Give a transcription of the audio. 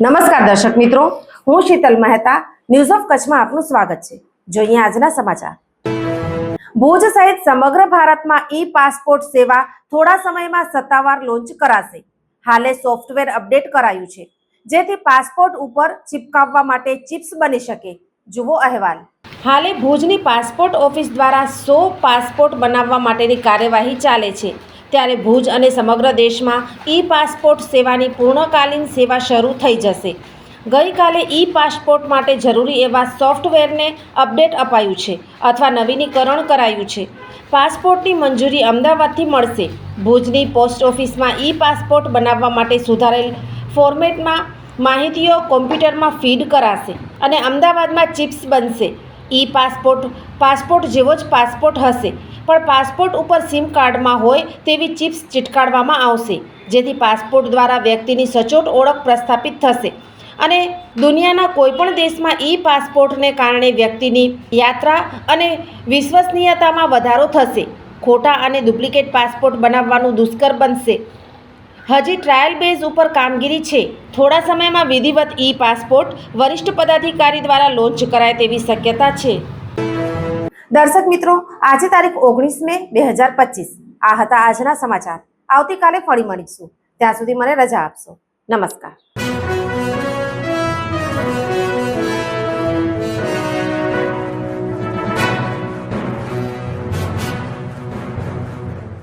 નમસ્કાર દર્શક મિત્રો, હું શીતલ મહેતા ન્યૂઝ ઓફ કચ્છમાં આપનું સ્વાગત છે. જોઈએ આજના સમાચાર. ભુજ સહિત સમગ્ર ભારતમાં ઈ પાસપોર્ટ સેવા થોડા સમયમાં સત્તાવાર લોન્ચ કરાશે. હાલે સોફ્ટવેર અપડેટ કરાયું છે, જેથી પાસપોર્ટ ઉપર ચિપકાવવા માટે ચિપ્સ બની શકે. જુઓ અહેવાલ. હાલે ભુજની પાસપોર્ટ ઓફિસ દ્વારા સો પાસપોર્ટ બનાવવા માટેની કાર્યવાહી ચાલે છે. ત્યારે ભુજ અને સમગ્ર દેશમાં ઈ પાસપોર્ટ સેવાની પૂર્ણકાલીન સેવા શરૂ થઈ જશે. ગઈકાલે ઈ પાસપોર્ટ માટે જરૂરી એવા સોફ્ટવેરને અપડેટ અપાયું છે અથવા નવીનીકરણ કરાયું છે. પાસપોર્ટની મંજૂરી અમદાવાદથી મળશે. ભુજની પોસ્ટ ઓફિસમાં ઈ પાસપોર્ટ બનાવવા માટે સુધારેલ ફોર્મેટમાં માહિતીઓ કોમ્પ્યુટરમાં ફીડ કરાશે અને અમદાવાદમાં ચિપ્સ બનશે. ઈ પાસપોર્ટ પાસપોર્ટ જેવો જ પાસપોર્ટ હશે. પણ પાસપોર્ટ ઉપર સિમ કાર્ડમાં હોય તેવી ચિપ્સ ચીટકાડવામાં આવશે, જેથી પાસપોર્ટ દ્વારા વ્યક્તિની સચોટ ઓળખ પ્રસ્થાપિત થશે. અને દુનિયાના કોઈપણ દેશમાં ઈ પાસપોર્ટને કારણે વ્યક્તિની યાત્રા અને વિશ્વસનીયતામાં વધારો થશે. ખોટા અને ડુપ્લિકેટ પાસપોર્ટ બનાવવાનું દુષ્કર બનશે. હજી ટ્રાયલ બેઝ ઉપર કામગીરી છે. થોડા સમયમાં વિધિવત ઈ પાસપોર્ટ વરિષ્ઠ પદાધિકારી દ્વારા લોન્ચ કરાય તેવી શક્યતા છે. દર્શક મિત્રો, આજે તારીખ ઓગણીસ મે બે હજાર પચીસ. આ હતા આજના સમાચાર. આવતીકાલે ફરી મળીશું. ત્યાં સુધી મને રજા આપશો. નમસ્કાર.